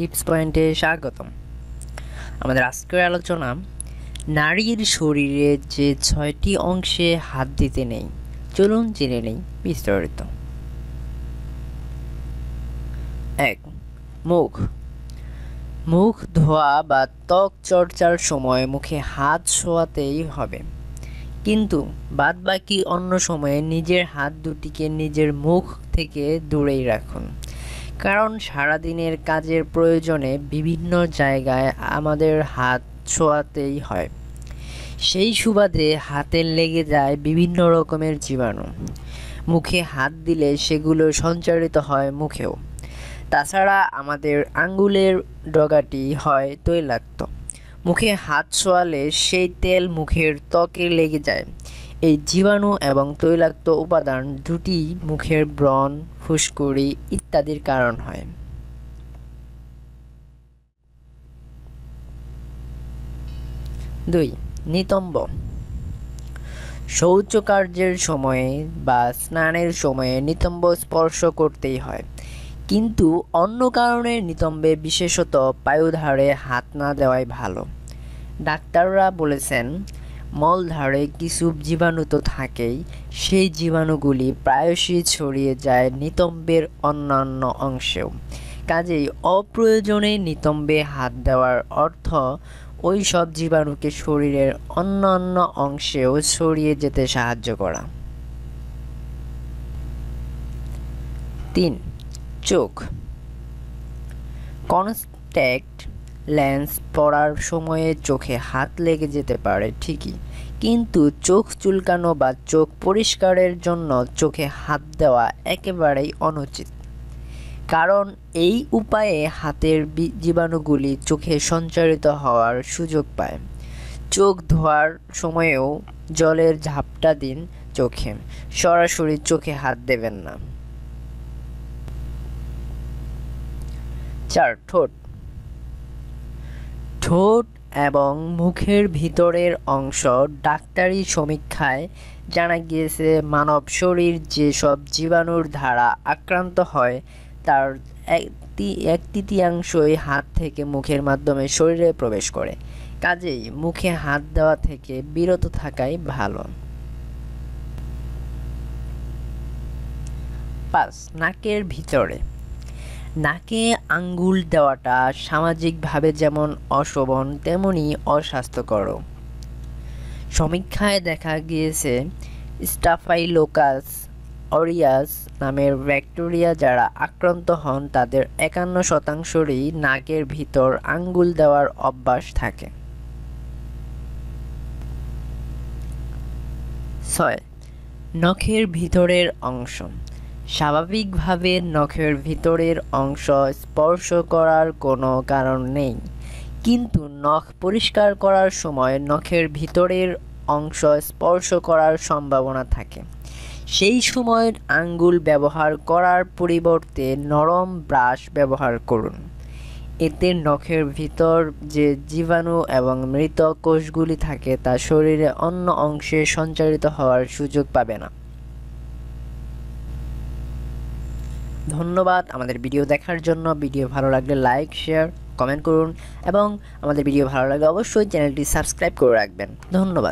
Tips পয়েন্টে স্বাগতম। আমাদের আজকের আলোচনা, নারীর শরীরে যে ছয়টি অংশে হাত দিতে নেই, চলুন জেনে নেই বিস্তারিত। এক, মুখ। মুখ, ধোয়া বা ত্বক চর্চার সময় মুখে হাত শোয়াতেই হবে। কিন্তু বাদবাকি অন্য সময়ে নিজের হাত দুটিকে নিজের মুখ থেকে দূরেই রাখুন। কারণ সারাদিনের কাজের প্রয়োজনে বিভিন্ন জায়গায় আমাদের হাত ছোঁয়াতেই হয়। সেই সুবাদে হাতে লেগে যায় বিভিন্ন রকমের জীবাণু। মুখে হাত দিলে সেগুলো সঞ্চারিত হয় মুখেও। তাছাড়া আমাদের আঙ্গুলের ডগাটি হয় তৈলাক্ত। মুখে হাত ছোঁয়ালে সেই তেল মুখের ত্বকে লেগে যায়। এই জীবাণু এবং তৈলাক্ত উপাদান দুটি মুখের ব্রণ, ফুসকুড়ি ইত্যাদির কারণ হয়। দুই, নিতম্ব। শৌচকার্যের সময়ে বা স্নানের সময়ে নিতম্ব স্পর্শ করতেই হয়। কিন্তু অন্য কারণে নিতম্বে বিশেষত পায়ুধারে হাত না দেওয়াই ভালো। ডাক্তাররা বলেছেন মলধারে কিছু জীবাণু তো থাকেই, সেই জীবাণুগুলি প্রায়শই ছড়িয়ে যায় নিতম্বের অন্যান্য অংশেও। কাজেই অপ্রয়োজনে নিতম্বে হাত দেওয়ার অর্থ ওই সব জীবাণুকে শরীরের অন্যান্য অংশেও ছড়িয়ে যেতে সাহায্য করা। তিন, চোখ। কনস্ট্যাক্ট লেন্স পরার সময়ে চোখে হাত লেগে যেতে পারে, ঠিকই। কিন্তু চোখ চুলকানো বা চোখ পরিষ্কারের জন্য চোখে হাত দেওয়া একেবারেই অনুচিত। কারণ এই উপায়ে হাতের জীবাণুগুলি চোখে সঞ্চারিত হওয়ার সুযোগ পায়। চোখ ধোয়ার সময়েও জলের ঝাপটা দিন চোখে, সরাসরি চোখে হাত দেবেন না। চার, ঠোঁট। ঠোঁট এবং মুখের ভিতরের অংশ ডাক্তারি সমীক্ষায় জানা গিয়েছে মানব শরীর যেসব জীবাণুর দ্বারা আক্রান্ত হয়, তার এক তৃতীয়াংশই হাত থেকে মুখের মাধ্যমে শরীরে প্রবেশ করে। কাজেই মুখে হাত দেওয়া থেকে বিরত থাকাই ভালো। পাঁচ, নাকের ভিতরে। নাকে আঙ্গুল দেওয়াটা সামাজিকভাবে যেমন অশোভন, তেমনি অস্বাস্থ্যকর সমীক্ষায় দেখা গিয়েছে, স্টাফাইলোকাস অরিয়াস নামের ব্যাকটেরিয়া যারা আক্রান্ত হন, তাদের একান্ন শতাংশরই নাকের ভিতর আঙ্গুল দেওয়ার অভ্যাস থাকে। ছয়, নখের ভিতরের অংশ। স্বাভাবিকভাবে নখের ভিতরের অংশ স্পর্শ করার কোনো কারণ নেই। কিন্তু নখ পরিষ্কার করার সময় নখের ভিতরের অংশ স্পর্শ করার সম্ভাবনা থাকে। সেই সময় আঙ্গুল ব্যবহার করার পরিবর্তে নরম ব্রাশ ব্যবহার করুন। এতে নখের ভিতর যে জীবাণু এবং মৃত কোষগুলি থাকে তা শরীরে অন্য অংশে সঞ্চারিত হওয়ার সুযোগ পাবে না। ধন্যবাদ আমাদের ভিডিও দেখার জন্য। ভিডিও ভালো লাগলে লাইক, শেয়ার, কমেন্ট করুন এবং আমাদের ভিডিও ভালো লাগলে অবশ্যই চ্যানেলটি সাবস্ক্রাইব করে রাখবেন। ধন্যবাদ।